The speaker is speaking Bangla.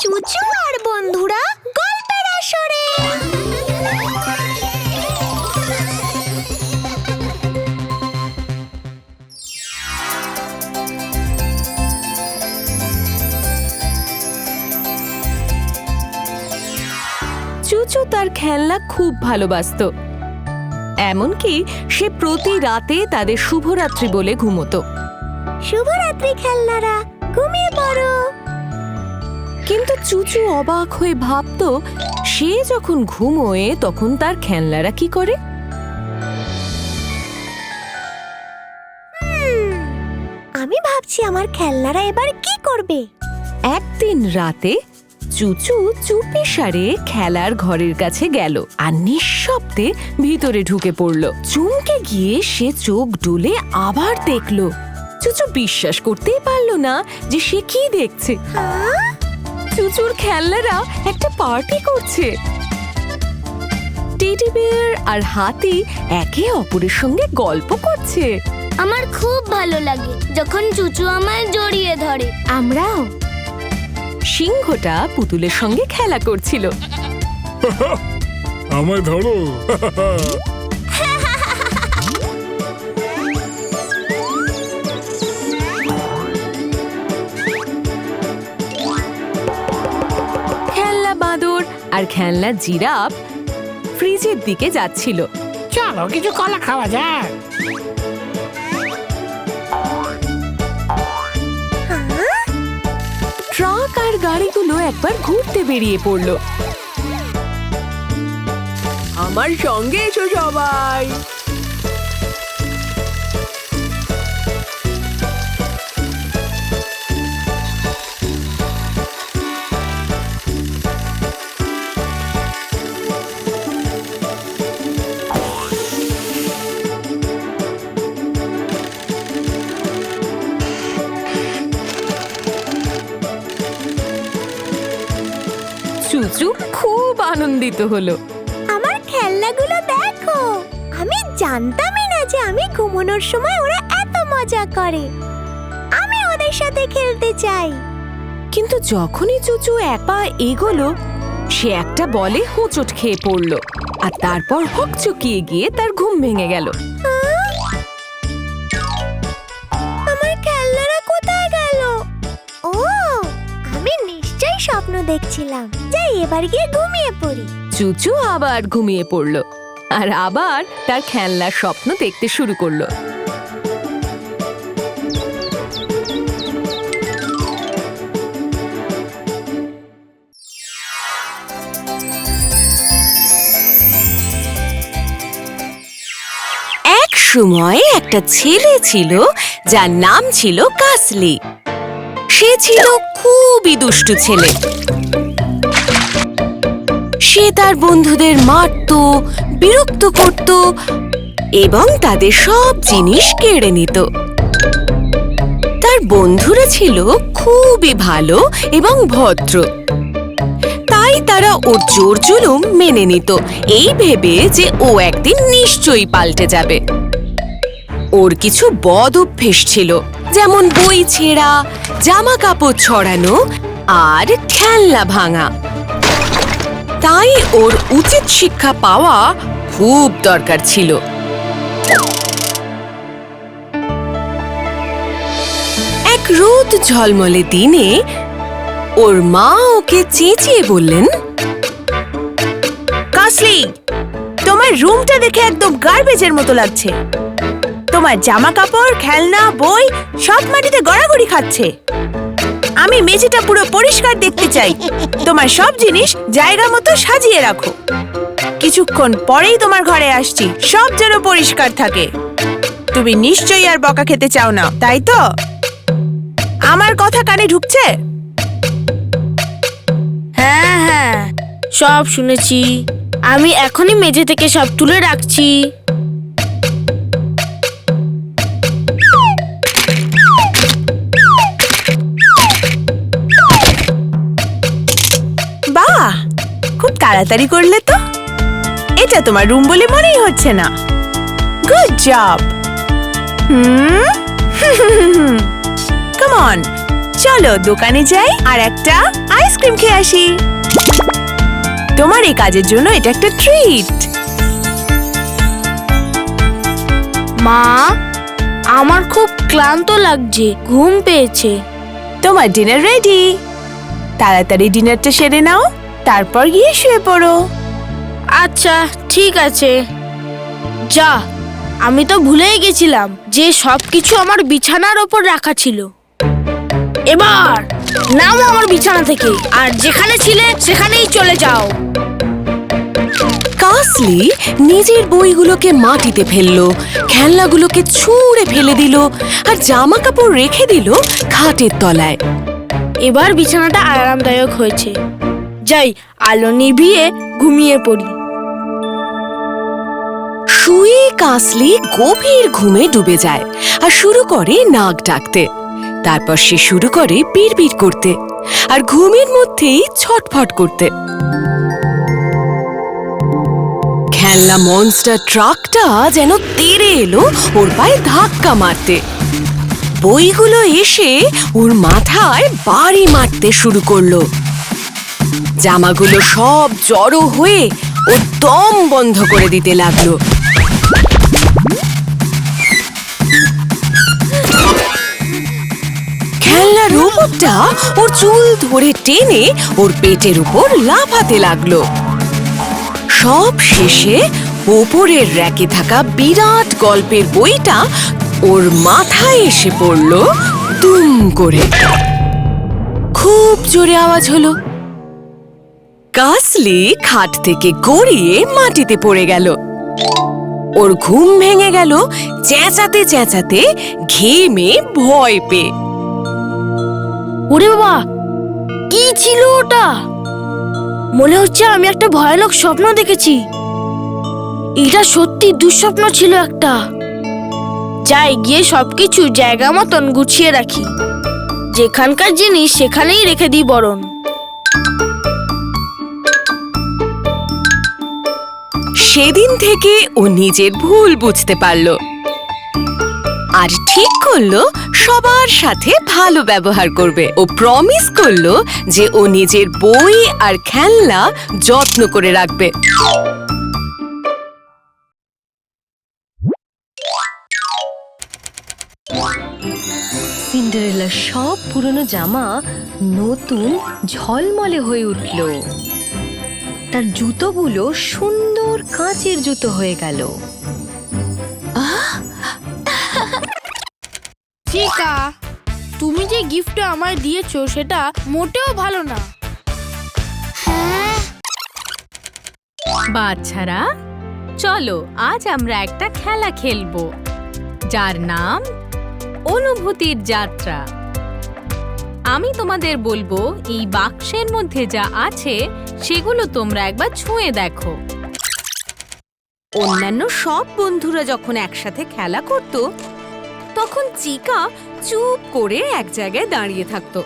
চুচু আর বন্ধুরা গল্পের আসরে। চুচু তার খেলনা খুব ভালোবাসতো। এমনকি সে প্রতি রাতে তাদের শুভরাত্রি বলে ঘুমোতো। শুভরাত্রি খেলনারা, ঘুমিয়ে পড়ো। কিন্তু চুচু অবাক হয়ে ভাবতো সে যখন ঘুমোয় তখন তার খেলনারা কি করে? আমি ভাবছি আমার খেলনারা এবার কি করবে? একদিন রাতে চুচু চুপি সারে খেলার ঘরের কাছে গেল আর নিঃশব্দে ভিতরে ঢুকে পড়ল। চুমকে গিয়ে সে চোখ ডুলে আবার দেখল। চুচু বিশ্বাস করতেই পারল না যে সে কি দেখছে। হ্যাঁ? চুচুর খেলনারা একটা পার্টি করছে। টেডি বিয়ার আর হাতি একে অপরের সঙ্গে গল্প করছে। আমার খুব ভালো লাগে যখন চুচু আমায় জড়িয়ে ধরে। আমরাও। সিংহটা পুতুলের সঙ্গে খেলা করছিল। আমায় ধরো। আর খেলনা জিরাফ ফ্রিজের দিকে যাচ্ছিল। চলো কিছু কলা খাওয়া যাক। হ্যাঁ? ট্রাক আর গাড়িগুলো একবার ঘুরতে বেরিয়ে পড়ল। আমার সঙ্গে এসো সবাই। চুচু খুব আনন্দিত হলো। আমার খেলনাগুলো দেখো। আমি জানতামই না যে আমি ঘুমানোর সময় ওরা এত মজা করে। আমি ওদের সাথে খেলতে চাই। কিন্তু যখনই চুচু এক পা এগোলো সে একটা বলে হোঁচট খেয়ে পড়ল। আর তারপর হকচকিয়ে গিয়ে তার ঘুম ভেঙে গেল। দেখছিলাম। যাই, এবার গিয়ে ঘুমিয়ে পড়ি। চুচু আবার ঘুমিয়ে পড়ল আর আবার তার খেলনার স্বপ্ন দেখতে শুরু করল। এক সময় একটা ছেলে ছিল যার নাম ছিল কাসলি। সে ছিল খুবই দুষ্টু ছেলে। সে তার বন্ধুদের মারতো, বিরক্ত করত এবং তাদের সব জিনিস কেড়ে নিত। তার বন্ধুরা ছিল খুবই ভালো এবং ভদ্র। তাই তারা ওর জোর জুলুম মেনে নিত। এই ভেবে যে ও একদিন নিশ্চয়ই পাল্টে যাবে। ওর কিছু বদ অভ্যেস ছিল। যেমন বই ছেঁড়া জামা কাপড় ছড়ানো আর খেলনা ভাঙা। তাই ওর উচিত শিক্ষা পাওয়া খুব দরকার ছিল। এক রোদ ঝলমলে দিনে ওর মা ওকে চেঁচিয়ে বললেন, কাসলি, তোমার রুমটা দেখে একদম গার্বেজের মতো লাগছে। তোমার জামা কাপড় খেলনা, বই সব মাটিতে গড়াগড়ি খাচ্ছে। আমি মেঝেটা পুরো পরিষ্কার দেখতে চাই। তোমার সব জিনিস জায়গা মতো সাজিয়ে রাখো। কিছুক্ষণ পরেই তোমার ঘরে আসছি। সব যেন পরিষ্কার থাকে। তুমি নিশ্চয়ই আর বকা খেতে চাও না, তাই তো? আমার কথা কানে ঢুকছে? হ্যাঁ হ্যাঁ সব শুনেছি। আমি এখনই মেঝে থেকে সব তুলে রাখছি। তাড়াতাড়ি করলে তো? এটা তোমার রুম বলে মনেই হচ্ছে না। Good job hmm? Come on চলো দোকানে যাই আর একটা আইসক্রিম খেয়ে আসি। তোমার এই কাজের জন্য এটা একটা ট্রিট মা আমার খুব ক্লান্ত লাগছে ঘুম পেয়েছে। তোমার ডিনার রেডি তাড়াতাড়ি ডিনারটা সেরে নাও। তারপর গিয়ে শুয়ে পড়ো। আচ্ছা ঠিক আছে। যা আমি তো ভুলেই গেছিলাম যে সব কিছু আমার বিছানার ওপর রাখা ছিল। এবার নামো আমার বিছানা থেকে আর যেখানে ছিলে সেখানেই চলে যাও। কাসলি নিজের বইগুলোকে মাটিতে ফেলল খেলনাগুলোকে ছুঁড়ে ফেলে দিল আর জামা কাপড় রেখে দিল খাটের তলায়। এবার বিছানাটা আরামদায়ক হয়েছে। যাই আলো নিভিয়ে ঘুমিয়ে পড়ি। শুয়ে কাসলি গভীর ঘুমে ডুবে যায় আর শুরু করে নাক ডাকতে। তারপর সে শুরু করে বিড়বিড় করতে আর ঘুমের মধ্যেই ছটফট করতে। খেলনা মনস্টার ট্রাকটা যেন তেড়ে এলো ওর পায়ে ধাক্কা মারতে। বইগুলো এসে ওর মাথায় বাড়ি মারতে শুরু করল। জামাগুলো সব জড়ো হয়ে ও দম বন্ধ করে দিতে লাগল। খেলনা রোবটটা ওর চুল ধরে টেনে ওর পেটের উপর লাফাতে লাগল। সব শেষে ওপরের র্যাকে থাকা বিরাট গল্পের বইটা ওর মাথায় এসে পড়ল দুম করে। খুব জোরে আওয়াজ হলো। কাসলি খাট থেকে গড়িয়ে মাটিতে পড়ে গেল। ওর ঘুম ভেঙে গেল, চেঁচাতে চেঁচাতে ঘেমে ভয় পেয়ে। ওরে বাবা, কি ছিল ওটা? মনে হচ্ছে আমি একটা ভয়ানক স্বপ্ন দেখেছি। এটা সত্যি দুঃস্বপ্ন ছিল একটা। যাই গিয়ে সবকিছু জায়গা মতন গুছিয়ে রাখি। যেখানকার জিনিস সেখানেই রেখে দিই বরণ। সেদিন থেকে ও নিজের ভুল বুঝতে পারল। আর ঠিক করল, সবার সাথে ভালো ব্যবহার করবে। ও প্রমিস করল যে ও নিজের বই আর খেলনা যত্ন করে রাখবে। সিন্ডারেলার সব পুরনো জামা নতুন ঝলমলে হয়ে উঠল। তার জুতোগুলো সুন্দর কাঁচের জুতো হয়ে গেল। চিকা তুমি যে গিফটটা আমায় দিয়েছ সেটা মোটেও ভালো না। বাচ্চারা চলো আজ আমরা একটা খেলা খেলব যার নাম অনুভূতির যাত্রা। আমি তোমাদের বলব এই বাক্সের মধ্যে যা আছে সেগুলো তোমরা একবার ছুঁয়ে দেখো। অন্যান্য সব বন্ধুরা যখন একসাথে খেলা করত, তখন চিকা চুপ করে এক জায়গায় দাঁড়িয়ে থাকতো।